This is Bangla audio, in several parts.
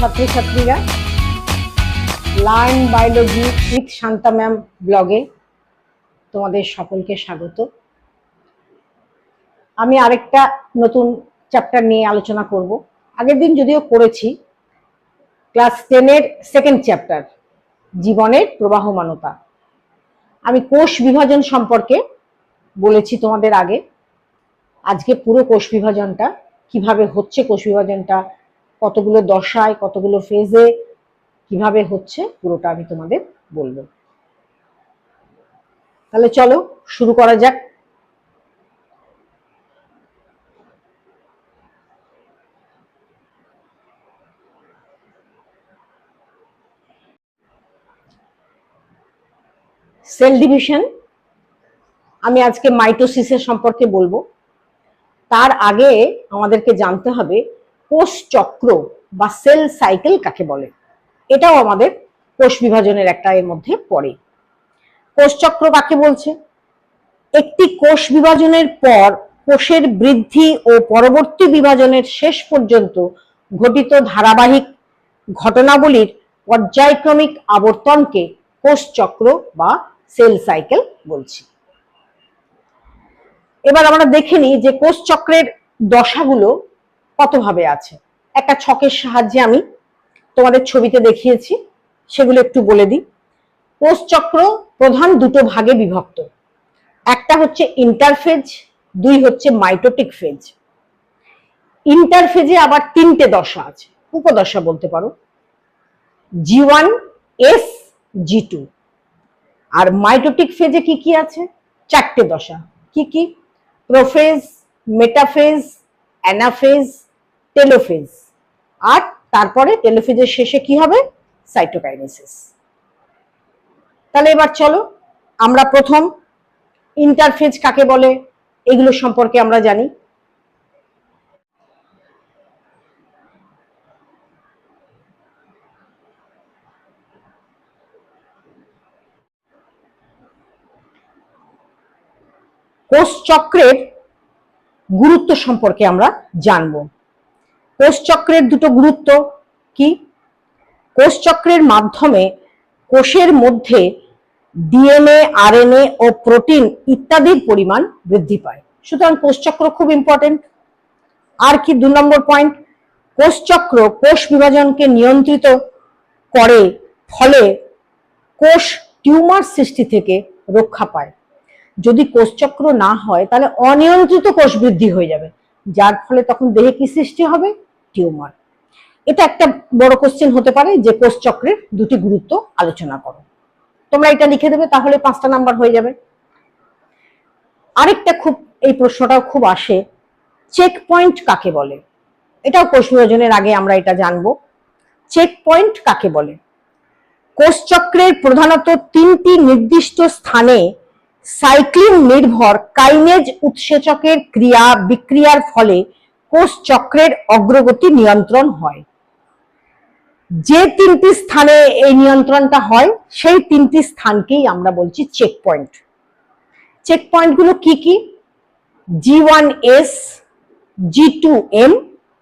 ছাত্রছাত্রীরা learn biology with Shanta ma'am ব্লগে তোমাদের সকলকে স্বাগত। আমি আরেকটা নতুন চ্যাপ্টার নিয়ে আলোচনা করব। আগের দিন যদিও করেছি ক্লাস টেনের সেকেন্ড চ্যাপ্টার জীবনের প্রবাহমানতা। আমি কোষ বিভাজন সম্পর্কে বলেছি তোমাদের আগে। আজকে পুরো কোষ বিভাজনটা কীভাবে হচ্ছে, কোষ বিভাজনটা কতগুলো দশায়, কতগুলো ফেজে কীভাবে হচ্ছে, পুরোটা আমি তোমাদের বলব। তাহলে চলো, শুরু করা যাক। সেল ডিভিশন আমি আজকে মাইটোসিসের সম্পর্কে বলব। তার আগে আমাদেরকে জানতে হবে কোষ চক্র বা সেল সাইকেল কাকে বলে? এটাও আমাদের কোষ বিভাজনের একটা এর মধ্যে পড়ে। কোষ চক্র কাকে বলছে? একটি কোষ বিভাজনের পর কোষের বৃদ্ধি ও পরবর্তী বিভাজনের শেষ পর্যন্ত ঘটিত ধারাবাহিক ঘটনাবলীর পর্যায়ক্রমিক আবর্তনকে কোষ চক্র বা সেল সাইকেল বলছি। এবার আমরা দেখে নিই যে কোষ চক্রের দশাগুলো কতভাবে আছে? একটা ছকের সাহায্যে আমি তোমাদের ছবিতে দেখিয়েছি, সেগুলো একটু বলে দিই। কোষ চক্র প্রধান দুটো ভাগে বিভক্ত। একটা হচ্ছে ইন্টারফেজ দুই হচ্ছে মাইটোটিক ফেজ ইন্টারফেজে আবার তিনটে দশা আছে। উপদশা বলতে পারো। G one S G two আর মাইটোটিক ফেজে কি কি আছে? চারটে দশা। কি কি? Prophase metaphase anaphase telophase. আর তারপরে টেলোফেজের শেষে কি হবে? সাইটোকাইনেসিস। তাহলে এবার চলো, আমরা প্রথম ইন্টারফেজ কাকে বলে? এগুলো সম্পর্কে আমরা জানি। কোষ চক্রের গুরুত্ব সম্পর্কে আমরা জানব। কোষ চক্রের দুটো গুরুত্ব কি? কোষচক্রের মাধ্যমে কোষের মধ্যে ডিএনএ, আরএনএ ও প্রোটিন ইত্যাদির পরিমাণ বৃদ্ধি পায়। সুতরাং কোষচক্র খুব ইম্পর্টেন্ট আর কি দু নম্বর পয়েন্ট কোষচক্র কোষ বিভাজনকে নিয়ন্ত্রিত করে, ফলে কোষ টিউমার সৃষ্টি থেকে রক্ষা পায়। যদি কোষচক্র না হয়, তাহলে অনিয়ন্ত্রিত কোষ বৃদ্ধি হয়ে যাবে। যার ফলে তখন দেহে কি সৃষ্টি হবে? টিউমার। এটা একটা বড় কোশ্চেন হতে পারে যে কোষচক্রের দুটি গুরুত্ব আলোচনা করো। তোমরা এটা লিখে দেবে, তাহলে পাঁচটা নাম্বার হয়ে যাবে। আরেকটা খুব, এই প্রশ্নটাও খুব আসে চেক পয়েন্ট কাকে বলে? এটাও কোষ বিভাজনের আগে আমরা এটা জানব। চেক পয়েন্ট কাকে বলে? কোষচক্রের প্রধানত তিনটি নির্দিষ্ট স্থানে সাইক্লিন নির্ভর কাইনেজ উৎসেচকের ক্রিয়া বিক্রিয়ার ফলে কোষ চক্রের অগ্রগতি নিয়ন্ত্রণ হয়। যে তিনটি স্থানে এই নিয়ন্ত্রণটা হয়, সেই তিনটি স্থানকেই আমরা বলছি চেক পয়েন্ট চেক পয়েন্টগুলো কি কি? G one S G two M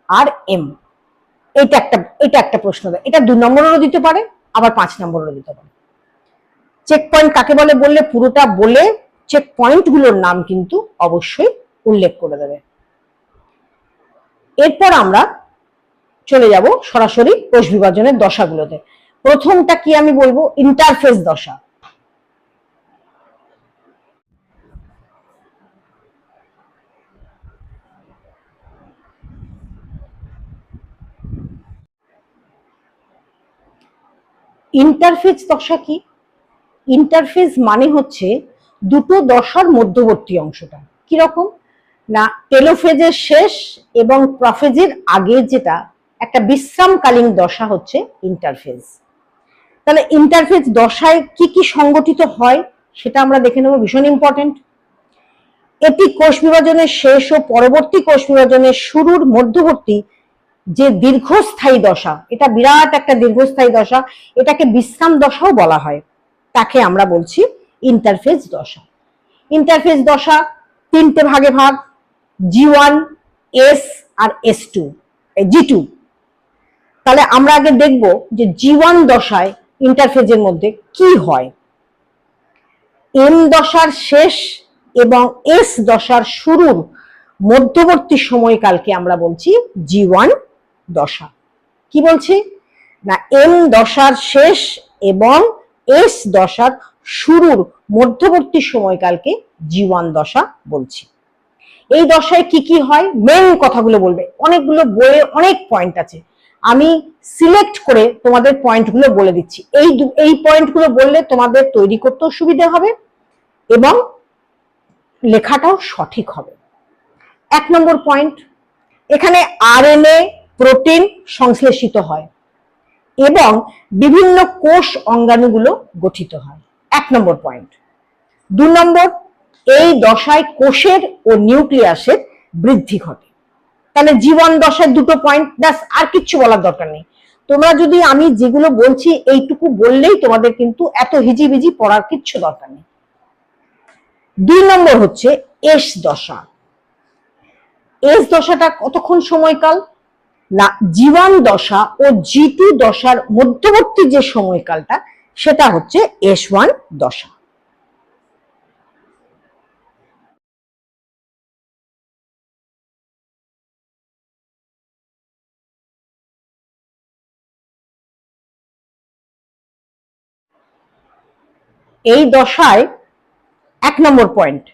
আর এম এটা একটা এটা একটা প্রশ্ন দেয়। এটা দু নম্বরেরও দিতে পারে, আবার পাঁচ নম্বরেরও দিতে পারে। চেক পয়েন্ট কাকে বলে? বললে পুরোটা বলে চেক পয়েন্টগুলোর নাম কিন্তু অবশ্যই উল্লেখ করে দেবে। এরপর আমরা চলে যাব সরাসরি কোষ বিভাজনের দশাগুলোতে। প্রথমটা কি আমি বলব? ইন্টারফেস দশা। ইন্টারফেস দশা কি? ইন্টারফেস মানে হচ্ছে দুটো দশার মধ্যবর্তী অংশটা। কীরকম? না টেলোফেজের শেষ এবং প্রফেজের আগে যেটা, একটা বিশ্রামকালীন দশা হচ্ছে ইন্টারফেজ তাহলে ইন্টারফেজ দশায় কি কি সংগঠিত হয়, সেটা আমরা দেখে নেব, ভীষণ ইম্পর্টেন্ট এটি কোষ বিভাজনের শেষ ও পরবর্তী কোষ বিভাজনের শুরুর মধ্যবর্তী যে দীর্ঘস্থায়ী দশা, এটা বিরাট একটা দীর্ঘস্থায়ী দশা, এটাকে বিশ্রাম দশাও বলা হয়। তাকে আমরা বলছি ইন্টারফেজ দশা। ইন্টারফেজ দশা তিনটে ভাগে ভাগ জি ওয়ান এস আর এস টু জি টু তাহলে আমরা আগে দেখব যে জীবন দশায় ইন্টারফেজের মধ্যে কি হয়। এম দশার শেষ এবং এস দশার শুরুর মধ্যবর্তী সময়কালকে আমরা বলছি জীবন দশা। কি বলছি? না এম দশার শেষ এবং এস দশার শুরুর মধ্যবর্তী সময়কালকে জীবন দশা বলছি। এই দশায় কি কি হয়? মেন কথাগুলো বলবে। অনেকগুলো বইয়ে অনেক পয়েন্ট আছে। আমি সিলেক্ট করে তোমাদের পয়েন্টগুলো বলে দিচ্ছি। এই এই পয়েন্টগুলো বললে তোমাদের তৈরি করতেও সুবিধা হবে এবং লেখাটাও সঠিক হবে। এক নম্বর পয়েন্ট এখানে আরএনএ প্রোটিন সংশ্লেষিত হয় এবং বিভিন্ন কোষ অঙ্গাণুগুলো গঠিত হয়। এক নম্বর পয়েন্ট দু নম্বর এই দশায় কোষের ও নিউক্লিয়াসের বৃদ্ধি ঘটে। তাহলে জীবন দশায় দুটো পয়েন্ট ব্যাস, আর কিচ্ছু বলার দরকার নেই। তোমরা যদি আমি যেগুলো বলছি, এইটুকু বললেই তোমাদের কিন্তু এত হিজিবিজি পড়ার কিচ্ছু দরকার নেই। দুই নম্বর হচ্ছে এস দশা। এস দশাটা কতক্ষণ সময়কাল? না, জীবন দশা ও জিটু দশার মধ্যবর্তী যে সময়কালটা, সেটা হচ্ছে এস ওয়ান দশা। এই দশায় এক নম্বর পয়েন্ট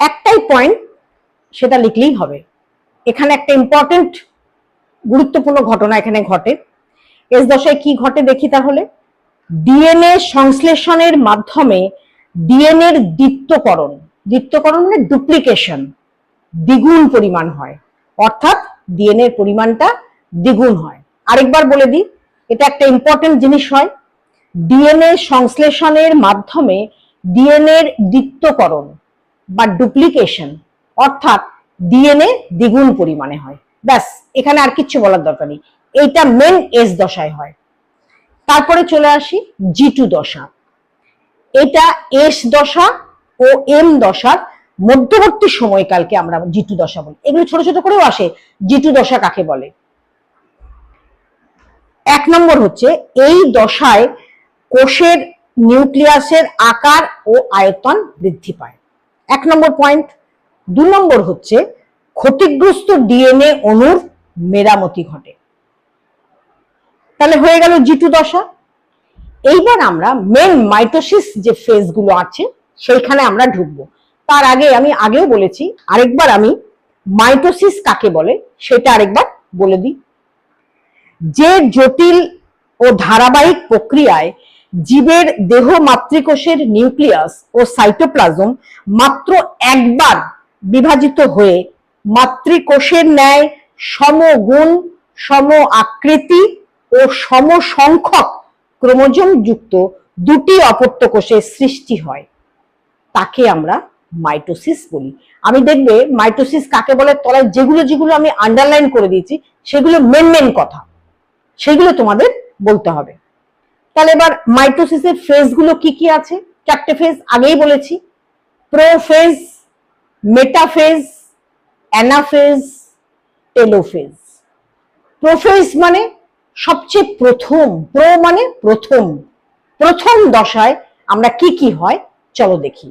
একটাই পয়েন্ট সেটা লিখলেই হবে। এখানে একটা ইম্পর্টেন্ট গুরুত্বপূর্ণ ঘটনা এখানে ঘটে। এস দশায় কি ঘটে দেখি তাহলে? ডিএনএ সংশ্লেষণের মাধ্যমে ডিএনএ এর দ্বিত্বকরণ। দ্বিত্বকরণ মানে ডুপ্লিকেশন দ্বিগুণ পরিমাণ হয়। অর্থাৎ ডিএনএ পরিমাণটা দ্বিগুণ হয়। আরেকবার বলে দিই, এটা একটা ইম্পর্টেন্ট জিনিস হয়। ডিএনএ সংশ্লেষণের মাধ্যমে ডিএনএ এর দ্বিত্বকরণ বা ডুপ্লিকেশন অর্থাৎ ডিএনএ দ্বিগুণ পরিমাণে হয়। ব্যাস, এখানে আর কিচ্ছু বলার দরকার নেই। এইটা মেন এস দশায় হয়। তারপরে চলে আসি জি দশা। এটা এস দশা ও এম দশার মধ্যবর্তী সময়কালকে আমরা জিটু দশা বলি। এগুলো ছোট ছোট করেও আসে। জিটু দশা কাকে বলে? এক নম্বর হচ্ছে এই দশায় কোষের নিউক্লিয়াসের আকার ও আয়তন বৃদ্ধি পায়। এক নম্বর পয়েন্ট দু নম্বর হচ্ছে, ক্ষতিগ্রস্ত ডিএনএ অণুর মেরামতি ঘটে। তাহলে হয়ে গেল জিটু দশা। এইবার আমরা মেন মাইটোসিস যে ফেজগুলো আছে, সেইখানে আমরা ঢুকবো। তার আগে আমি আগেও বলেছি, আরেকবার আমি মাইটোসিস কাকে বলে, সেটা আরেকবার বলে দিই। যে জটিল ও ধারাবাহিক প্রক্রিয়ায় জীবের দেহ মাতৃকোষের নিউক্লিয়াস ও সাইটোপ্লাজম মাত্র একবার বিভাজিত হয়ে মাতৃকোষের ন্যায় সমগুণ সম আকৃতি ও সম সংখ্যক ক্রোমোজোম যুক্ত দুটি অপত্য কোষের সৃষ্টি হয়। তাকে আমরা মাইটোসিস বলি। আমি দেখবে মাইটোসিস কাকে বলে? তলায় যেগুলো যেগুলো আমি আন্ডারলাইন করে দিয়েছি, সেগুলো মেন মেন কথা। সেগুলো তোমাদের বলতে হবে। তাহলে এবার মাইটোসিসের ফেজগুলো কি কি আছে? চারটে ফেজ আগেই বলেছি। Prophase, metaphase, anaphase, telophase. Prophase মানে সবচেয়ে প্রথম, প্রো মানে প্রথম। প্রথম দশায় আমরা কি কি হয়? চলো দেখি।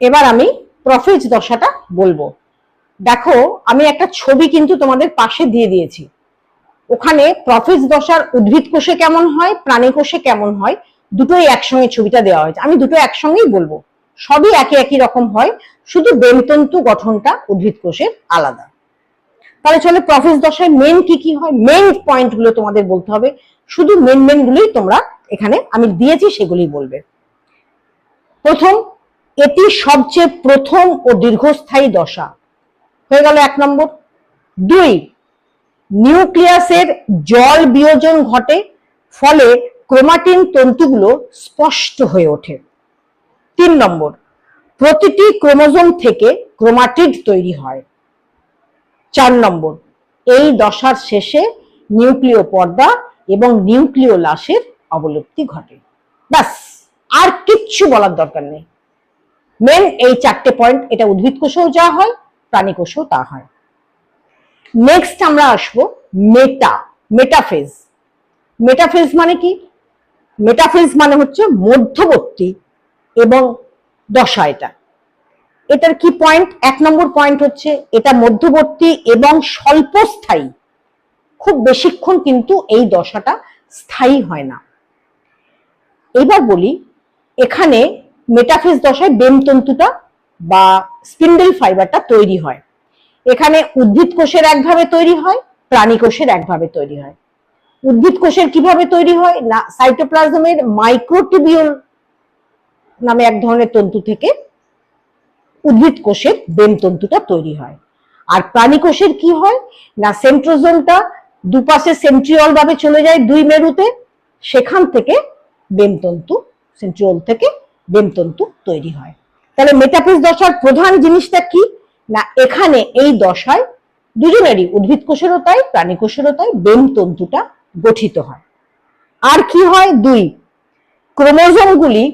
এবার আমি প্রফেজ দশাটা বলব। দেখো, আমি একটা ছবি কিন্তু তোমাদের পাশে দিয়ে দিয়েছি। ওখানে প্রফেজ দশার উদ্ভিদ কোষে কেমন হয়, প্রাণী কোষে কেমন হয়, দুটোই একসঙ্গে ছবিটা দেওয়া হয়েছে। আমি দুটো একসঙ্গেই বলব। সবই একই একই রকম হয়, শুধু বেমতন্তু গঠনটা উদ্ভিদ কোষের আলাদা। তাহলে চলে প্রফেজ দশায় মেন কি কি হয়? মেন পয়েন্টগুলো তোমাদের বলতে হবে। শুধু মেন মেন গুলোই তোমরা এখানে আমি দিয়েছি সেগুলি বলবে। প্রথম এটি সবচেয়ে প্রথম ও দীর্ঘস্থায়ী দশা। হয়ে গেল এক নম্বর। দুই, নিউক্লিয়াসের জল বিয়োজন ঘটে, ফলে ক্রোমাটিন তন্তুগুলো স্পষ্ট হয়ে ওঠে। তিন নম্বর, প্রতিটি ক্রোমোজোম থেকে ক্রোমাটিড তৈরি হয়। চার নম্বর, এই দশার শেষে নিউক্লিয় পর্দা এবং নিউক্লিয় লাশের অবলুপ্তি ঘটে। ব্যাস, আর কিচ্ছু বলার দরকার নেই। মেন এই চারটে পয়েন্ট এটা উদ্ভিদ কোষেও যা হয় প্রাণী কোষেও তা হয়। নেক্সট আমরা আসব মেটা মেটাফেজ মেটাফেজ মানে কি? মেটাফেজ মানে হচ্ছে মধ্যবর্তী এবং দশা এটা। এটার কি পয়েন্ট এক নম্বর পয়েন্ট হচ্ছে এটা মধ্যবর্তী এবং স্বল্পস্থায়ী। খুব বেশিক্ষণ কিন্তু এই দশাটা স্থায়ী হয় না। এবার বলি, এখানে মেটাফেজ দশায় বেমতন্তুটা বা স্পিন্ডেল ফাইবারটা তৈরি হয়। এখানে উদ্ভিদ কোষের একভাবে তৈরি হয়, প্রাণী কোষের একভাবে তৈরি হয়। উদ্ভিদ কোষের কীভাবে তৈরি হয় না, সাইটোপ্লাজমের মাইক্রোটিবিউল নামে এক ধরনের তন্তু থেকে উদ্ভিদ কোষের বেমতন্তুটা তৈরি হয়। আর প্রাণী কোষের কি হয় না, সেন্ট্রোজোমটা দুপাশে সেন্ট্রিওল ভাবে চলে যায় দুই মেরুতে, সেখান থেকে বেমতন্তু, সেন্ট্রিওল থেকে বেমতন্তু তৈরি হয়। তাহলে মেটাফেজ দশার প্রধান জিনিসটা কি? না, এখানে এই দশায় দুজনেরই উদ্ভিদ কোষেরও তাই প্রাণী কোষেরও তাই বেমতন্তুটা গঠিত হয়। আর কি হয়? দুই, ক্রোমোজোমগুলি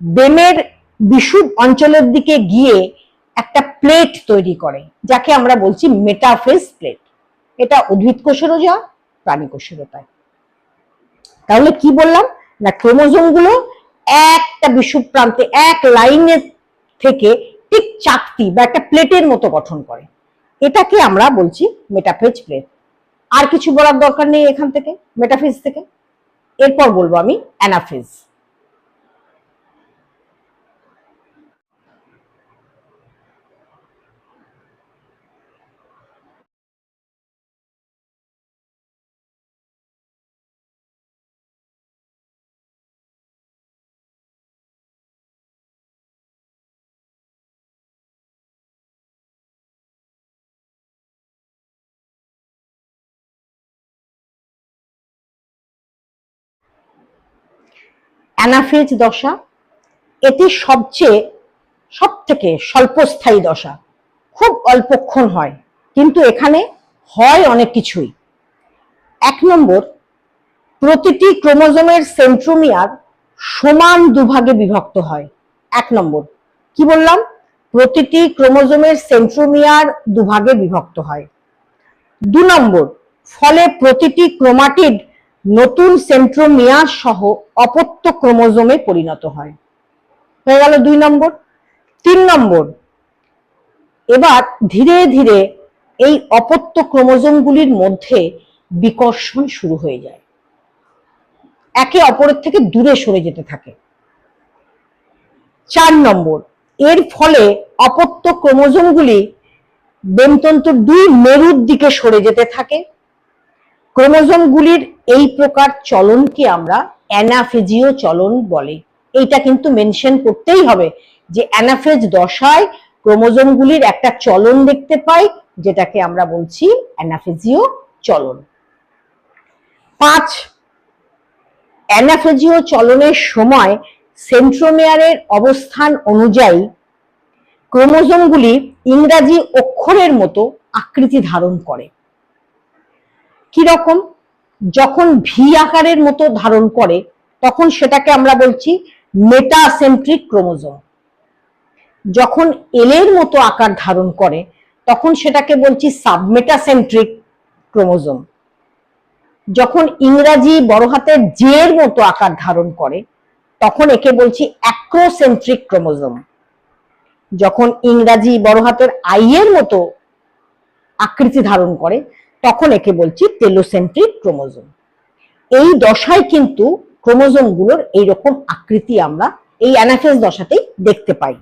বেমের বিষুব অঞ্চলের দিকে গিয়ে একটা প্লেট তৈরি করে, যাকে আমরা বলছি মেটাফেজ প্লেট। এটা উদ্ভিদ কোষেরও যা, প্রাণী কোষেরও তাই। তাহলে কি বললাম? না ক্রোমোজোমগুলো একটা বিষুব প্রান্তে এক লাইনের থেকে ঠিক চাকতি বা একটা প্লেটের মতো গঠন করে। এটাকে আমরা বলছি মেটাফেজ প্লেট। আর কিছু বলার দরকার নেই এখান থেকে, মেটাফেজ থেকে। এরপর বলব আমি অ্যানাফেজ। অ্যানাফেজ দশা, এটি সবচেয়ে সব থেকে স্বল্পস্থায়ী দশা। খুব অল্পক্ষণ হয়, কিন্তু এখানে হয় অনেক কিছুই। এক নম্বর, প্রতিটি ক্রোমোজোমের সেন্ট্রোমিয়ার সমান দুভাগে বিভক্ত হয়। এক নম্বর, কি বললাম? প্রতিটি ক্রোমোজোমের সেন্ট্রোমিয়ার দুভাগে বিভক্ত হয়। দু নম্বর, ফলে প্রতিটি ক্রোমাটিড নতুন সেন্ট্রোমিয়ার সহ অপত্য ক্রোমোজোমে পরিণত হয়। হয়ে গেল দুই নম্বর। তিন নম্বর, এবার ধীরে ধীরে এই অপত্য ক্রোমোজোমগুলির মধ্যে বিকর্ষণ শুরু হয়ে যায়। একে অপরের থেকে দূরে সরে যেতে থাকে। চার নম্বর, এর ফলে অপত্য ক্রোমোজোমগুলি বেমতন্তুর দুই মেরুর দিকে সরে যেতে থাকে। ক্রোমোজোমগুলির এই প্রকার চলনকে আমরা অ্যানাফেজিও চলন বলে। এইটা কিন্তু মেনশন করতেই হবে যে অ্যানাফেজ দশায় ক্রোমোজোমগুলির একটা চলন দেখতে পাই, যেটাকে আমরা বলছি অ্যানাফেজিও চলন। পাঁচ, অ্যানাফেজিও চলনের সময় সেন্ট্রোমেয়ারের অবস্থান অনুযায়ী ক্রোমোজোমগুলি ইংরাজি অক্ষরের মতো আকৃতি ধারণ করে। কি রকম যখন ভি আকারের মতো ধারণ করে, তখন সেটাকে আমরা বলছি মেটাসেন্ট্রিক ক্রোমোজোম যখন এলের মতো আকার ধারণ করে, তখন সেটাকে বলছি সাবমেটাসেন্ট্রিক ক্রোমোজোম যখন ইংরাজি বড় হাতের জের মতো আকার ধারণ করে, তখন একে বলছি অ্যাক্রোসেন্ট্রিক ক্রোমোজোম যখন ইংরাজি বড় হাতের আই এর মতো আকৃতি ধারণ করে তখন একে বলছি টেলোসেন্ট্রিক ক্রোমোজোম এই দশায় কিন্তু ক্রোমোজোমগুলোর এইরকম আকৃতি আমরা এই অ্যানাফেজ দশাতেই দেখতে পাই।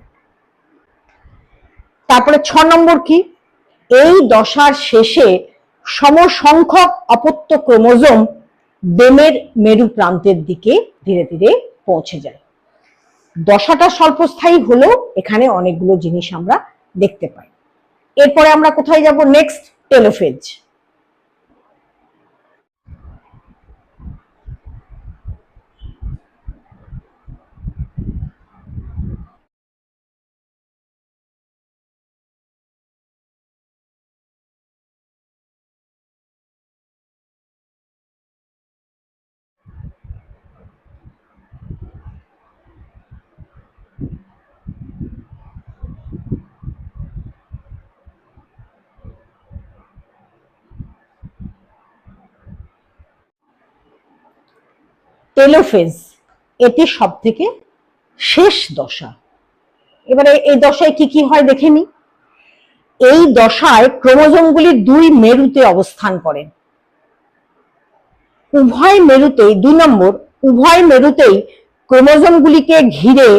তারপরে ছ নম্বর কি? এই দশার শেষে সমসংখ্যক অপত্য ক্রোমোজোম বেমের মেরু প্রান্তের দিকে ধীরে ধীরে পৌঁছে যায়। দশাটা স্বল্পস্থায়ী হলেও এখানে অনেকগুলো জিনিস আমরা দেখতে পাই। এরপরে আমরা কোথায় যাব? নেক্সট টেলোফেজ টেলোফেজ এটি সব থেকে শেষ দশা। এবারে এই দশায় কি কি হয় দেখে নি এই দশায় ক্রোমোজোমগুলি দুই মেরুতে অবস্থান করে। উভয় মেরুতেই দুই নম্বর, উভয় মেরুতেই ক্রোমোজোমগুলিকে ঘিরে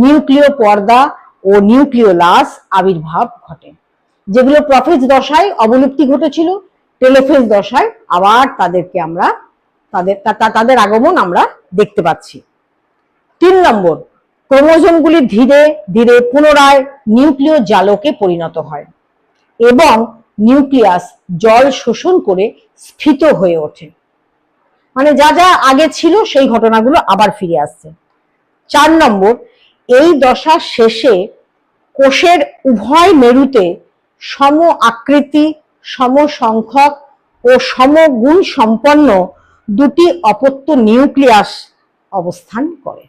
নিউক্লিয় পর্দা ও নিউক্লিওলাস আবির্ভাব ঘটে। যেগুলো প্রফেজ দশায় অবলুপ্তি ঘটেছিল, টেলোফেজ দশায় আবার তাদেরকে আমরা তাদের তাদের আগমন আমরা দেখতে পাচ্ছি। তিন নম্বর, ক্রোমোজোমগুলি ধীরে ধীরে পুনরায় নিউক্লিয় জালকে পরিণত হয় এবং নিউক্লিয়াস জল শোষণ করে স্ফীত হয়ে ওঠে। মানে যা যা আগে ছিল সেই ঘটনাগুলো আবার ফিরে আসছে। চার নম্বর, এই দশার শেষে কোষের উভয় মেরুতে সম আকৃতি, সম সংখ্যক ও সমগুণ সম্পন্ন দুটি অপত্য নিউক্লিয়াস অবস্থান করে।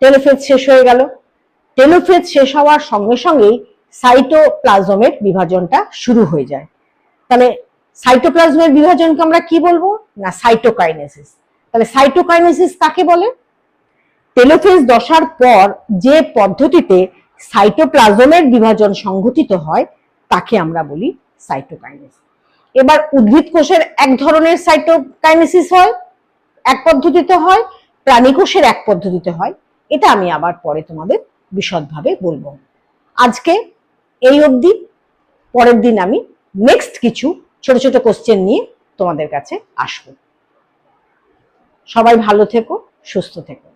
টেলোফেজ শেষ হয়ে গেল। টেলোফেজ শেষ হওয়ার সঙ্গে সঙ্গেই সাইটোপ্লাজমের বিভাজনটা শুরু হয়ে যায়। তাহলে সাইটোপ্লাজমের বিভাজনকে আমরা কি বলব? না, সাইটোকাইনেসিস। তাহলে সাইটোকাইনেসিস কাকে বলে? টেলোফেজ দশার পর যে পদ্ধতিতে সাইটোপ্লাজমের বিভাজন সংঘটিত হয়, তাকে আমরা বলি সাইটোকাইনেসিস। এবার উদ্ভিদ কোষের এক ধরনের সাইটোকাইনেসিস হয়, এক পদ্ধতিতে হয়, প্রাণী কোষের এক পদ্ধতিতে হয়। এটা আমি আবার পরে তোমাদের বিশদভাবে বলব। আজকে এই অবধি, পরের দিন আমি নেক্সট কিছু ছোট ছোট কোশ্চেন নিয়ে তোমাদের কাছে আসব। সবাই ভালো থেকো, সুস্থ থেকো।